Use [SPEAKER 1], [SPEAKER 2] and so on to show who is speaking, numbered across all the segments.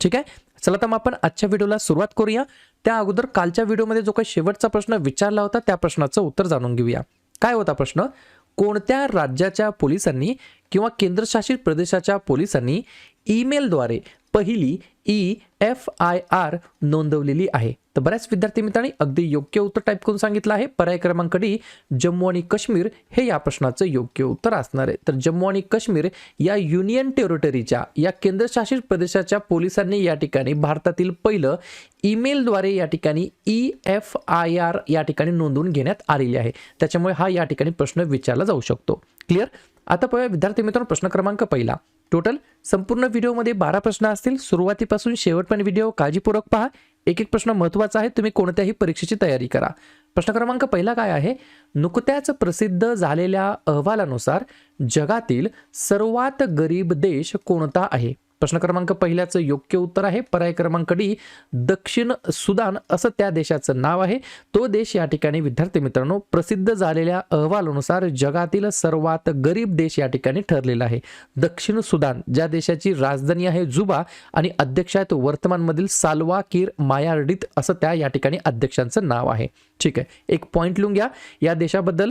[SPEAKER 1] ठीक आहे? चला तर मग आपण आजच्या व्हिडिओला सुरुवात करूया. त्या अगोदर कालच्या व्हिडिओमध्ये जो काही शेवटचा प्रश्न विचारला होता त्या प्रश्नाचं उत्तर जाणून घेऊया. काय होता प्रश्न? कोणत्या राज्याच्या पोलिसांनी किंवा केंद्रशासित प्रदेशाच्या पोलिसांनी ईमेलद्वारे पहिली ई एफ आय आर नोंदवलेली आहे. तर बऱ्याच विद्यार्थी मित्रांनी अगदी योग्य उत्तर टाईप करून सांगितलं आहे. पर्याय क्रमांक डी जम्मू आणि काश्मीर हे या प्रश्नाचं योग्य उत्तर असणार आहे. तर जम्मू आणि काश्मीर या युनियन टेरिटरीच्या या केंद्रशासित प्रदेशाच्या पोलिसांनी या ठिकाणी भारतातील पहिलं ईमेलद्वारे या ठिकाणी ई एफ आय आर या ठिकाणी नोंदवून घेण्यात आलेली आहे. त्याच्यामुळे हा या ठिकाणी प्रश्न विचारला जाऊ शकतो. क्लिअर आता पाहूया विद्यार्थी मित्रांनो प्रश्न क्रमांक पहिला. टोटल संपूर्ण व्हिडिओमध्ये बारा प्रश्न असतील. सुरुवातीपासून शेवटपर्यंत व्हिडिओ काळजीपूर्वक पहा. एक एक प्रश्न महत्त्वाचा आहे. तुम्ही कोणत्याही परीक्षेची तयारी करा. प्रश्न क्रमांक पहिला काय आहे? नुकत्याच प्रसिद्ध झालेल्या अहवालानुसार जगातील सर्वात गरीब देश कोणता आहे? प्रश्न क्रमांक पहिल्याचं योग्य उत्तर आहे. पर्याय क्रमांक डी दक्षिण सुदान असं त्या देशाचं नाव आहे. तो देश या ठिकाणी विद्यार्थी मित्रांनो प्रसिद्ध झालेल्या अहवालानुसार जगातील सर्वात गरीब देश या ठिकाणी ठरलेला आहे. दक्षिण सुदान ज्या देशाची राजधानी आहे जुबा आणि अध्यक्ष आहेत वर्तमानमधील साल्वा किर मायार्डित असं त्या या ठिकाणी अध्यक्षांचं नाव आहे. ठीक आहे. एक पॉईंट लिहून घ्या. या देशाबद्दल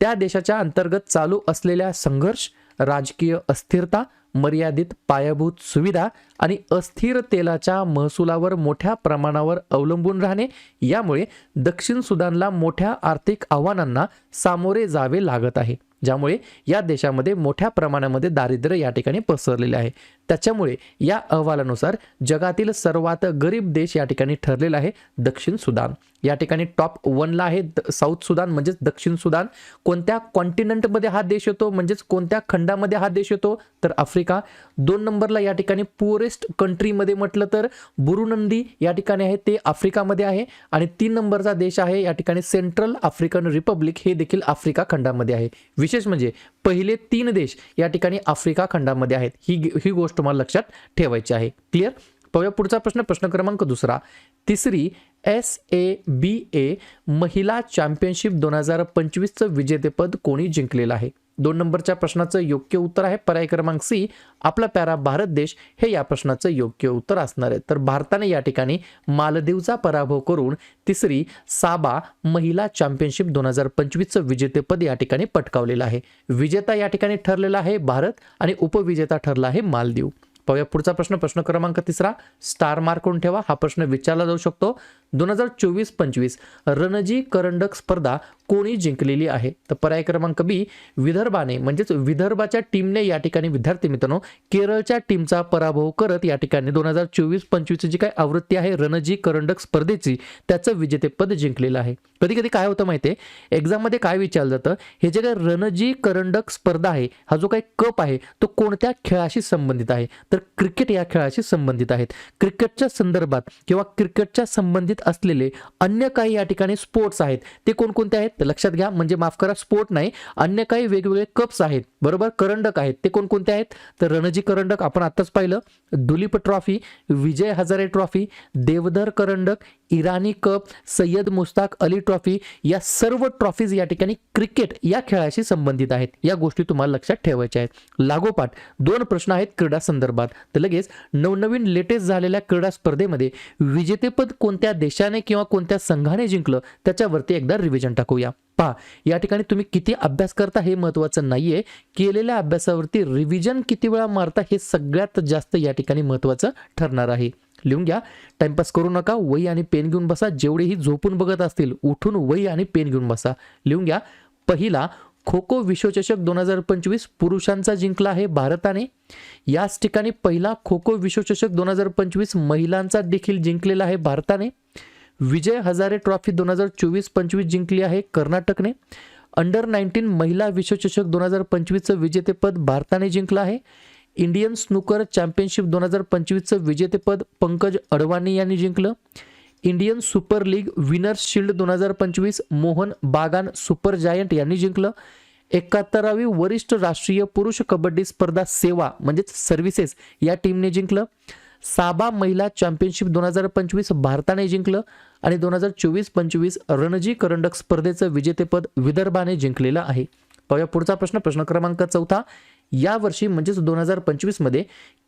[SPEAKER 1] त्या देशाच्या अंतर्गत चालू असलेल्या संघर्ष राजकीय अस्थिरता मर्यादित पायाभूत सुविधा आणि अस्थिर तेलाच्या महसुलावर मोठ्या प्रमाणावर अवलंबून राहणे यामुळे दक्षिण सुदानला मोठ्या आर्थिक आव्हानांना सामोरे जावे लागत आहे ज्यामुळे या देशामध्ये मोठ्या प्रमाणामध्ये दारिद्र्य या ठिकाणी पसरलेले आहे. त्याच्यामुळे या अहवालानुसार जगातील सर्वात गरीब देश या ठिकाणी ठरलेला आहे दक्षिण सुदान. या ठिकाणी टॉप वनला आहे. द- साऊथ सुदान म्हणजेच दक्षिण सुदान कोणत्या कॉन्टिनेंटमध्ये हा देश येतो? म्हणजेच कोणत्या खंडामध्ये हा देश येतो? तर आफ्रिका. दोन नंबरला या ठिकाणी पुअरेस्ट कंट्रीमध्ये म्हटलं तर बुरुनंदी या ठिकाणी आहे ते आफ्रिकामध्ये आहे. आणि तीन नंबरचा देश आहे या ठिकाणी सेंट्रल आफ्रिकन रिपब्लिक हे देखील आफ्रिका खंडामध्ये आहे. विशेष म्हणजे पहिले तीन देश या ठिकाणी आफ्रिका खंडामध्ये आहेत. ही ही गोष्ट मला लक्षात ठेवायची आहे. क्लिअर पाहूया पुढचा प्रश्न प्रश्न क्रमांक दुसरा. तिसरी एस ए बी ए महिला चॅम्पियनशिप दोन हजार पंचवीसचं विजेतेपद कोणी जिंकलेलं आहे? दोन नंबरच्या प्रश्नाचं योग्य उत्तर आहे पर्याय क्रमांक सी आपला प्यारा भारत देश. हे या प्रश्नाचं योग्य उत्तर असणार आहे. तर भारताने या ठिकाणी मालदीवचा पराभव करून तिसरी साबा महिला चॅम्पियनशिप दोन हजार पंचवीसचं विजेतेपद या ठिकाणी पटकावलेलं आहे. विजेता या ठिकाणी ठरलेला आहे भारत आणि उपविजेता ठरला आहे मालदीव. पाहूया. पुढचा प्रश्न प्रश्न क्रमांक तिसरा. स्टार मार्क करून ठेवा? हा प्रश्न विचारला जाऊ शकतो. दोन हजार चोवीस पंचवीस रणजी करंडक स्पर्धा कोणी जिंकलेली आहे? तर पर्याय क्रमांक बी विदर्भाने म्हणजेच विदर्भाच्या टीमने या ठिकाणी विद्यार्थी मित्रांनो केरळच्या टीमचा पराभव करत या ठिकाणी दोन हजार चोवीस पंचवीसची जी काय आवृत्ती आहे रणजी करंडक स्पर्धेची त्याचं विजेतेपद जिंकलेलं आहे. कधी कधी काय होतं माहिती आहे? एक्झाममध्ये काय विचारलं जातं? हे जे काही रणजी करंडक स्पर्धा आहे हा जो काही कप आहे तो कोणत्या खेळाशी संबंधित आहे? तर क्रिकेट या खेळाशी संबंधित आहेत. क्रिकेटच्या संदर्भात किंवा क्रिकेटच्या संबंधित असलेले अन्य काही या ठिकाणी स्पोर्ट्स आहेत. ते कोणकोणते आहेत? लक्षात घ्या म्हणजे माफ करा स्पोर्ट नाही. अन्य काही वेगवेगळे कप्स आहेत. बरोबर? करंडक आहेत. ते कोणकोणते आहेत? तर रणजी करंडक आपण आत्ताच पाहिलं. दुलीप ट्रॉफी विजय हजारे ट्रॉफी देवधर करंडक इराणी कप सय्यद मुस्ताक अली ट्रॉफी या सर्व ट्रॉफीज या ठिकाणी क्रिकेट या खेळाशी संबंधित आहेत. या गोष्टी तुम्हाला लक्षात ठेवायच्या आहेत. लागोपाठ दोन प्रश्न आहेत क्रीडा संदर्भात. तर लगेच नवनवीन लेटेस्ट झालेल्या क्रीडा स्पर्धेमध्ये विजेतेपद कोणत्या देशाने किंवा कोणत्या संघाने जिंकलं त्याच्यावरती एकदा रिव्हिजन टाकूया. पहा या ठिकाणी तुम्ही किती अभ्यास करता हे महत्त्वाचं नाहीये. केलेल्या अभ्यासावरती रिव्हिजन किती वेळा मारता हे सगळ्यात जास्त या ठिकाणी महत्त्वाचं ठरणार आहे. लिहून घ्या टाइमपास करू नका वही आणि पेन घेऊन बसा जेवढेही झोपून बघत असतील उठून वही आणि पेन घेऊन बसा. लिहून घ्या पहिला खो खो विश्वचषक दोन हजार पंचवीस पुरुषांचा जिंकला आहे भारताने. याच ठिकाणी पहिला खो खो विश्वचषक दोन हजार पंचवीस महिलांचा देखील जिंकलेला आहे भारताने. विजय हजारे ट्रॉफी दोन हजार चोवीस पंचवीस जिंकली आहे कर्नाटकने. अंडर नाईन्टीन महिला विश्वचषक दोन हजार पंचवीसचं विजेतेपद भारताने जिंकलं आहे. इंडियन स्नूकर चॅम्पियनशिप दोन हजार पंचवीसचं विजेतेपद पंकज अडवाणी यांनी जिंकलं. Indian Super League winners shield दोन हजार पंचवीस मोहन बागान सुपर जायंट यांनी जिंकलं. एकाहत्तरावी वरिष्ठ राष्ट्रीय पुरुष कबड्डी स्पर्धा सेवा म्हणजेच सर्व्हिसेस या टीमने जिंकलं. साबा महिला चॅम्पियनशिप दोन हजार पंचवीस भारताने जिंकलं आणि दोन हजार चोवीस पंचवीस रणजी करंडक स्पर्धेचं विजेतेपद विदर्भाने जिंकलेलं आहे. पाहूया पुढचा प्रश्न प्रश्न क्रमांक चौथा. यावर्षी म्हणजेच दोन हजार पंचवीसमध्ये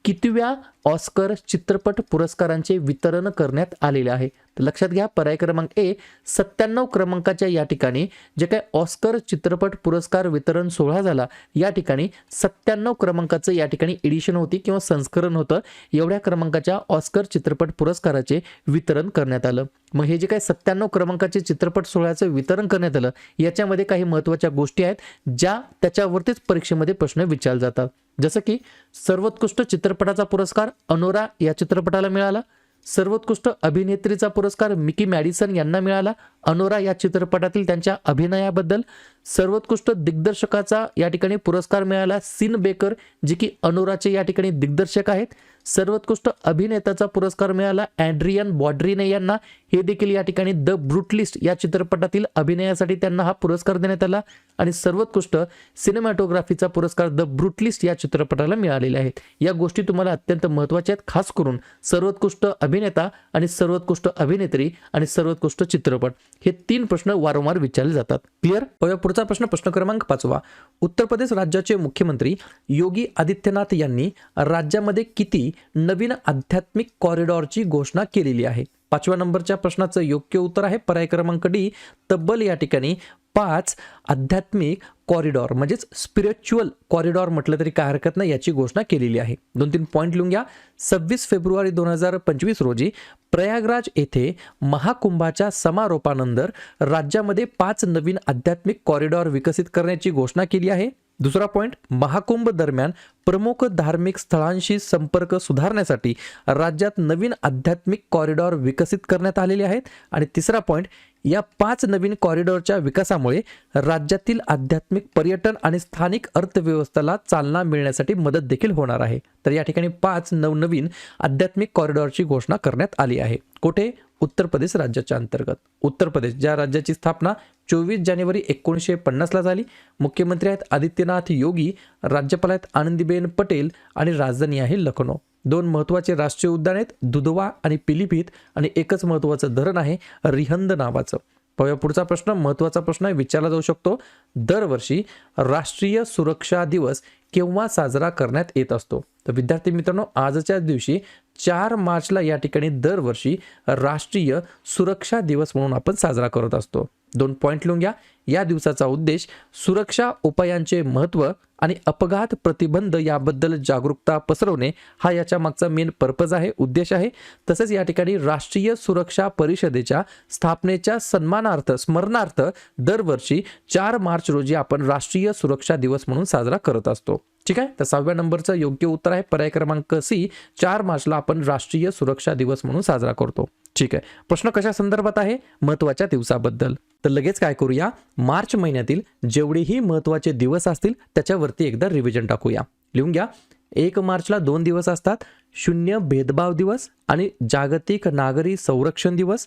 [SPEAKER 1] कितव्या ऑस्कर चित्रपट पुरस्कारांचे वितरण करण्यात आलेले आहे? तर लक्षात घ्या पर्याय क्रमांक ए सत्त्याण्णव क्रमांकाच्या या ठिकाणी जे काय ऑस्कर चित्रपट पुरस्कार वितरण सोहळा झाला या ठिकाणी सत्त्याण्णव क्रमांकाचं या ठिकाणी एडिशन होती किंवा संस्करण होतं. एवढ्या क्रमांकाच्या ऑस्कर चित्रपट पुरस्काराचे वितरण करण्यात आलं. मग हे जे काही सत्त्याण्णव क्रमांकाचे चित्रपट सोहळ्याचं वितरण करण्यात आलं याच्यामध्ये काही महत्त्वाच्या गोष्टी आहेत ज्या त्याच्यावरतीच परीक्षेमध्ये प्रश्न विचारले जातात. जसं की सर्वोत्कृष्ट चित्रपटाचा पुरस्कार अनोरा या चित्रपटाला मिळाला. सर्वोत्कृष्ट अभिनेत्रीचा पुरस्कार मिकी मॅडिसन यांना मिळाला. अनोरा या चित्रपटातील त्यांच्या अभिनयाबद्दल सर्वोत्कृष्ट दिग्दर्शकाचा या ठिकाणी पुरस्कार मिळाला. सीन बेकर जे की अनोराचे या ठिकाणी दिग्दर्शक आहेत. सर्वोत्कृष्ट अभिनेत्याचा पुरस्कार मिळाला. अँड्रियन बॉड्रीने यांना हे देखील या ठिकाणी द ब्रुटलिस्ट या चित्रपटातील अभिनयासाठी त्यांना हा पुरस्कार देण्यात आला आणि सर्वोत्कृष्ट सिनेमॅटोग्राफीचा पुरस्कार द ब्रुटलिस्ट या चित्रपटाला मिळालेले आहेत या गोष्टी तुम्हाला अत्यंत महत्त्वाच्या आहेत खास करून सर्वोत्कृष्ट अभिनेता आणि सर्वोत्कृष्ट अभिनेत्री आणि सर्वोत्कृष्ट चित्रपट. हे तीन प्रश्न वारंवार विचारले जातात. क्लिअर पुढचा प्रश्न प्रश्न क्रमांक पाचवा. उत्तर प्रदेश राज्याचे मुख्यमंत्री योगी आदित्यनाथ यांनी राज्यामध्ये किती नवीन आध्यात्मिक कॉरिडॉरची घोषणा केलेली आहे? पाचव्या नंबरच्या प्रश्नाचं योग्य उत्तर आहे. पर्याय क्रमांक डी तब्बल या ठिकाणी पाच आध्यात्मिक कॉरिडॉर म्हणजेच स्पिरिच्युअल कॉरिडॉर म्हटलं तरी काय हरकत नाही याची घोषणा केलेली आहे. दोन तीन पॉईंट लिहून घ्या. सव्वीस फेब्रुवारी दोन हजार पंचवीस रोजी प्रयागराज येथे महाकुंभाच्या समारोपानंतर राज्यामध्ये पाच नवीन आध्यात्मिक कॉरिडॉर विकसित करण्याची घोषणा केली आहे. दुसरा पॉईंट महाकुंभ दरम्यान प्रमुख धार्मिक स्थळांशी संपर्क सुधारण्यासाठी राज्यात नवीन आध्यात्मिक कॉरिडॉर विकसित करण्यात आलेले आहेत. आणि तिसरा पॉईंट या पाच नवीन कॉरिडॉरच्या विकासामुळे राज्यातील आध्यात्मिक पर्यटन आणि स्थानिक अर्थव्यवस्थेला चालना मिळण्यासाठी मदत देखील होणार आहे. तर या ठिकाणी पाच नवनवीन आध्यात्मिक कॉरिडॉरची घोषणा करण्यात आली आहे. कुठे? उत्तर प्रदेश राज्याच्या अंतर्गत. उत्तर प्रदेश ज्या राज्याची स्थापना चोवीस जानेवारी एकोणीसशे पन्नासला झाली मुख्यमंत्री आहेत आदित्यनाथ योगी राज्यपाल आहेत आनंदीबेन पटेल आणि राजधानी आहे लखनौ. दोन महत्त्वाचे राष्ट्रीय उद्यान आहेत दुधवा आणि पिलीभीत आणि एकच महत्त्वाचं धरण आहे रिहंद नावाचं. पाहूया पुढचा प्रश्न. महत्त्वाचा प्रश्न विचारला जाऊ शकतो. दरवर्षी राष्ट्रीय सुरक्षा दिवस केव्हा साजरा करण्यात येत असतो? तर विद्यार्थी मित्रांनो आजच्या दिवशी चार मार्चला या ठिकाणी दरवर्षी राष्ट्रीय सुरक्षा दिवस म्हणून आपण साजरा करत असतो. दोन पॉईंट लिहून घ्या. या दिवसाचा उद्देश सुरक्षा उपायांचे महत्त्व आणि अपघात प्रतिबंध याबद्दल जागरूकता पसरवणे. हा याच्या मागचा मेन पर्पज आहे उद्देश आहे. तसेच या ठिकाणी राष्ट्रीय सुरक्षा परिषदेच्या स्थापनेच्या सन्मानार्थ स्मरणार्थ दरवर्षी चार मार्च रोजी आपण राष्ट्रीय सुरक्षा दिवस म्हणून साजरा करत असतो. ठीक आहे? तर सहाव्या नंबरचं योग्य उत्तर आहे पर्याय क्रमांक सी चार मार्चला आपण राष्ट्रीय सुरक्षा दिवस म्हणून साजरा करतो. ठीक आहे? प्रश्न कशा संदर्भात आहे? महत्त्वाच्या दिवसाबद्दल. तर लगेच काय करूया? मार्च महिन्यातील जेवढेही महत्त्वाचे दिवस असतील त्याच्यावरती एकदा रिव्हिजन टाकूया. लिहून घ्या. एक मार्चला दोन दिवस असतात. शून्य भेदभाव दिवस आणि जागतिक नागरी संरक्षण दिवस.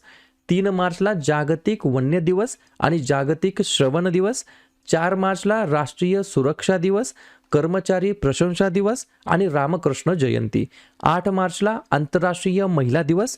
[SPEAKER 1] तीन मार्चला जागतिक वन्य दिवस आणि जागतिक श्रवण दिवस. चार मार्चला राष्ट्रीय सुरक्षा दिवस कर्मचारी प्रशंसा दिवस आणि रामकृष्ण जयंती. आठ मार्चला आंतरराष्ट्रीय महिला दिवस.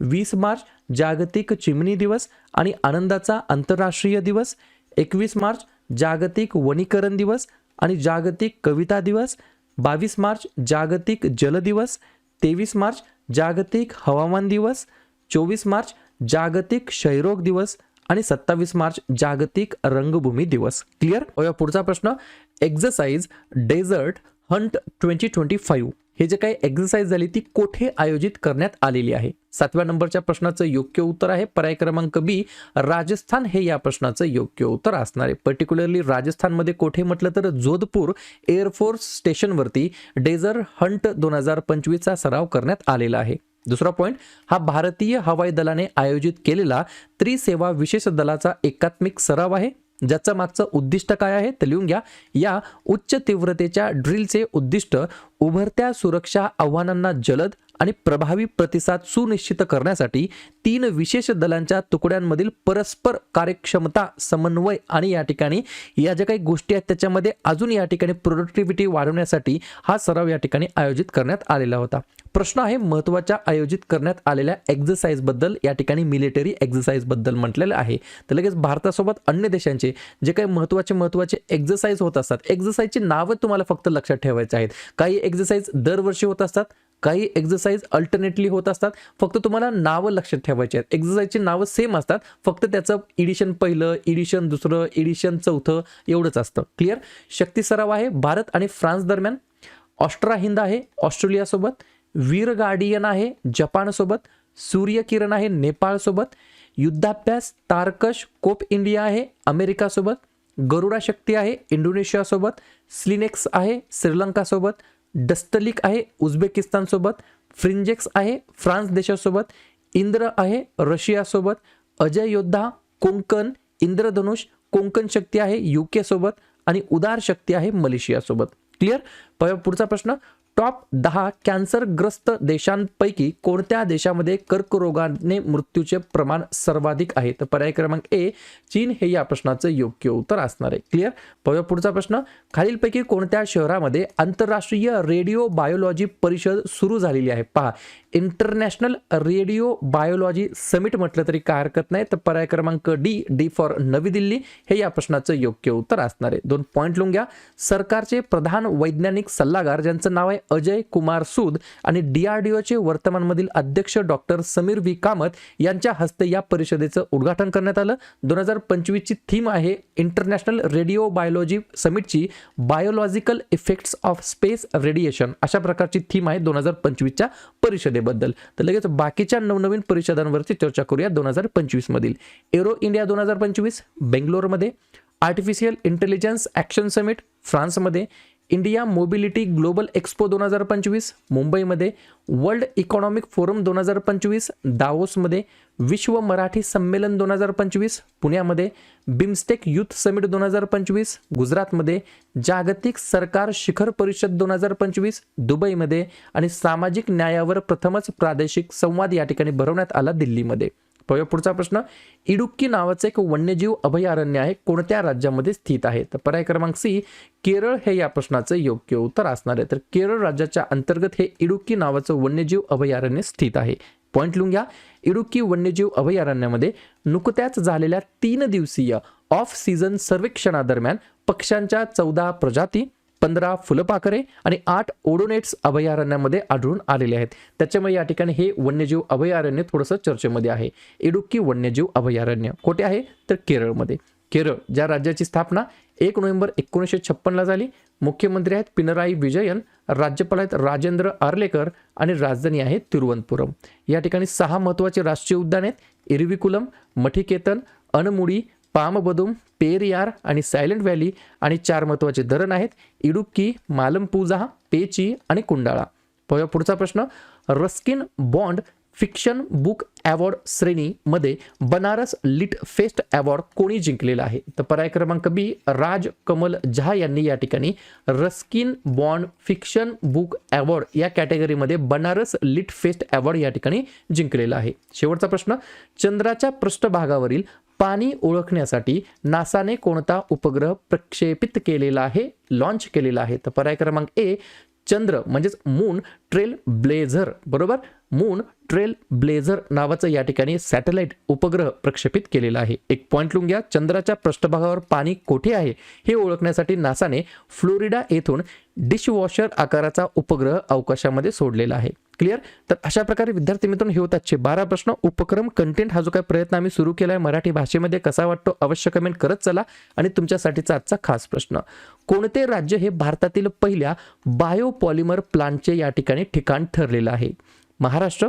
[SPEAKER 1] वीस मार्च जागतिक चिमणी दिवस आणि आनंदाचा आंतरराष्ट्रीय दिवस. एकवीस मार्च जागतिक वनीकरण दिवस आणि जागतिक कविता दिवस. बावीस मार्च जागतिक जल दिवस. तेवीस मार्च जागतिक हवामान दिवस. चोवीस मार्च जागतिक क्षयरोग दिवस. आणि सत्तावीस मार्च जागतिक रंगभूमी दिवस. क्लिअर? पुढचा प्रश्न. Exercise desert hunt twenty twenty five हे जे काही एक्झरसाइज झाली ती कोठे आयोजित करण्यात आलेली आहे? सातव्या नंबरच्या प्रश्नाचं योग्य उत्तर आहे. पर्याय क्रमांक बी राजस्थान हे या प्रश्नाचं योग्य उत्तर असणार आहे. पर्टिक्युलरली राजस्थानमध्ये कोठे म्हटलं तर जोधपूर एअरफोर्स स्टेशनवरती डेझर हंट दोन हजार पंचवीसचा सराव करण्यात आलेला आहे. दुसरा पॉईंट हा भारतीय हवाई दलाने आयोजित केलेला त्रिसेवा विशेष दलाचा एकात्मिक सराव आहे. ज्याचं मागचं उद्दिष्ट काय आहे तर लिहून घ्या. या उच्च तीव्रतेच्या ड्रिलचे उद्दिष्ट उभरत्या सुरक्षा आव्हानांना जलद आणि प्रभावी प्रतिसाद सुनिश्चित करण्यासाठी तीन विशेष दलांच्या तुकड्यांमधील परस्पर कार्यक्षमता समन्वय आणि या ठिकाणी या ज्या काही गोष्टी आहेत त्याच्यामध्ये अजून या ठिकाणी प्रोडक्टिव्हिटी वाढवण्यासाठी हा सराव या ठिकाणी आयोजित करण्यात आलेला होता. प्रश्न आहे महत्त्वाच्या आयोजित करण्यात आलेल्या एक्झरसाईजबद्दल या ठिकाणी मिलिटरी एक्झरसाईजबद्दल म्हटलेलं आहे. तर लगेच भारतासोबत अन्य देशांचे जे काही महत्त्वाचे महत्त्वाचे एक्झरसाईज होत असतात एक्झरसाईजची नावं तुम्हाला फक्त लक्षात ठेवायचे आहेत. काही एक्झरसाईज दरवर्षी होत असतात काही एक्झरसाइज अल्टरनेटली होत असतात. फक्त तुम्हाला नावं लक्षात ठेवायची आहेत. एक्झरसाईजची नावं सेम असतात. फक्त त्याचं इडिशन पहिलं इडिशन दुसरं इडिशन चौथं एवढंच असतं. क्लिअर शक्ती सराव आहे भारत आणि फ्रान्स दरम्यान. ऑस्ट्रा हिंद आहे ऑस्ट्रेलियासोबत वीर गार्डियन आहे जपानसोबत सूर्यकिरण आहे नेपाळसोबत युद्धाभ्यास तारकश कोप इंडिया आहे अमेरिकासोबत गरुडा शक्ती आहे इंडोनेशियासोबत स्लिनेक्स आहे श्रीलंकासोबत डस्टलिक आहे उझबेकिस्तानसोबत फ्रिंजेक्स आहे फ्रान्स देशासोबत इंद्र आहे रशियासोबत अजय योद्धा कोंकण इंद्रधनुष कोंकण शक्ती आहे युके सोबत आणि उदार शक्ती आहे मलेशियासोबत. क्लिअर पुढचा प्रश्न. टॉप दहा कॅन्सरग्रस्त देशांपैकी कोणत्या देशामध्ये कर्करोगाने मृत्यूचे प्रमाण सर्वाधिक आहे? तर पर्याय क्रमांक ए चीन हे या प्रश्नाचं योग्य उत्तर असणार आहे. क्लिअर पाहूया पुढचा प्रश्न. खालीलपैकी कोणत्या शहरामध्ये आंतरराष्ट्रीय रेडिओ बायोलॉजी परिषद सुरू झालेली आहे? पहा इंटरनॅशनल रेडिओ बायोलॉजी समिट म्हटलं तरी काय हरकत नाही. तर पर्याय क्रमांक डी डी फॉर नवी दिल्ली हे या प्रश्नाचं योग्य उत्तर असणार आहे. दोन पॉईंट लिहून घ्या. सरकारचे प्रधान वैज्ञानिक सल्लागार ज्यांचं नाव आहे अजय कुमार सूद आणि डीआरडीओचे वर्तमानमधील अध्यक्ष डॉक्टर समीर व्ही. कामत यांच्या हस्ते या परिषदेचं उद्घाटन करण्यात आलं. दोन हजार पंचवीसची थीम आहे international radio biology समिटची biological effects of space radiation. अशा प्रकारची थीम आहे दोन हजार पंचवीसच्या परिषदेबद्दल तर लगेच बाकीच्या नवनवीन परिषदांवरती चर्चा करूया दोन हजार पंचवीस मधील एरो इंडिया दोन हजार पंचवीस बेंगलोरमध्ये. आर्टिफिशियल इंटेलिजन्स ॲक्शन समिट फ्रान्समध्ये. इंडिया मोबिलिटी ग्लोबल एक्सपो दोन हजार पंचवीस मुंबईमध्ये वर्ल्ड इकॉनॉमिक फोरम दोन हजार पंचवीस दावोसमध्ये विश्व मराठी संमेलन दोन हजार पंचवीस पुण्यामध्ये बिमस्टेक युथ समिट दोन हजार पंचवीस गुजरातमध्ये जागतिक सरकार शिखर परिषद दोन हजार पंचवीस दुबईमध्ये आणि सामाजिक न्यायावर प्रथमच प्रादेशिक संवाद या ठिकाणी भरवण्यात आला दिल्लीमध्ये. पुढचा प्रश्न इडुक्की नावाचं एक वन्यजीव अभयारण्य आहे कोणत्या राज्यामध्ये स्थित आहे? तर पर्याय क्रमांक सी केरळ हे या प्रश्नाचं योग्य उत्तर असणार आहे. तर केरळ राज्याच्या अंतर्गत हे इडुक्की नावाचं वन्यजीव अभयारण्य स्थित आहे. पॉईंट लिहून घ्या. इडुक्की वन्यजीव अभयारण्यामध्ये नुकत्याच झालेल्या तीन दिवसीय ऑफ सीझन सर्वेक्षणादरम्यान पक्ष्यांच्या चौदा प्रजाती पंधरा फुलपाखरे आणि आठ ओडोनेट्स अभयारण्यामध्ये आढळून आलेले आहेत. त्याच्यामुळे या ठिकाणी हे वन्यजीव अभयारण्य थोडंसं चर्चेमध्ये आहे. इडुक्की वन्यजीव अभयारण्य कोठे आहे? तर केरळमध्ये. केरळ ज्या राज्याची स्थापना एक नोव्हेंबर एकोणीसशे छप्पनला झाली मुख्यमंत्री आहेत पिनराई विजयन राज्यपाल आहेत राजेंद्र आर्लेकर आणि राजधानी आहे तिरुवनंतपुरम. या ठिकाणी सहा महत्त्वाचे राष्ट्रीय उद्यान आहेत. इरविकुलम मठिकेतन अनमुडी पामबदुम पेरियार आणि सायलेंट व्हॅली आणि चार महत्त्वाचे धरण आहेत. इडुक्की मालमपूजा पेची आणि कुंडाळा. पुढचा प्रश्न. Ruskin Bond fiction book award श्रेणीमध्ये बनारस लिट फेस्ट अवॉर्ड कोणी जिंकलेला आहे? तर पर्याय क्रमांक बी राज कमल झा यांनी या ठिकाणी Ruskin Bond fiction book award या कॅटेगरीमध्ये बनारस लिट फेस्ट अवॉर्ड या ठिकाणी जिंकलेला आहे. शेवटचा प्रश्न. चंद्राच्या पृष्ठभागावरील पाणी ओळखण्यासाठी नासाने कोणता उपग्रह प्रक्षेपित केलेला आहे लॉन्च केलेला आहे? तर पर्याय क्रमांक ए चंद्र म्हणजेच मून ट्रेल ब्लेझर बरोबर? मून ट्रेल ब्लेझर नावाचं या ठिकाणी सॅटेलाइट उपग्रह प्रक्षेपित केलेला आहे. एक पॉईंट लिहून घ्या चंद्राच्या पृष्ठभागावर पाणी कोठे आहे हे ओळखण्यासाठी नासाने फ्लोरिडा येथून डिशवॉशर आकाराचा उपग्रह अवकाशामध्ये सोडलेला आहे. क्लिअर? तर अशा प्रकारे विद्यार्थी मित्रांनो हे होतात बारा प्रश्न. उपक्रम कंटेंट हा जो काही प्रयत्न आम्ही सुरू केला आहे मराठी भाषेमध्ये कसा वाटतो अवश्य कमेंट करत चला. आणि तुमच्यासाठीचा आजचा खास प्रश्न कोणते राज्य हे भारतातील पहिल्या बायोपॉलिमर प्लांटचे या ठिकाणी ठिकाण ठरलेलं आहे? महाराष्ट्र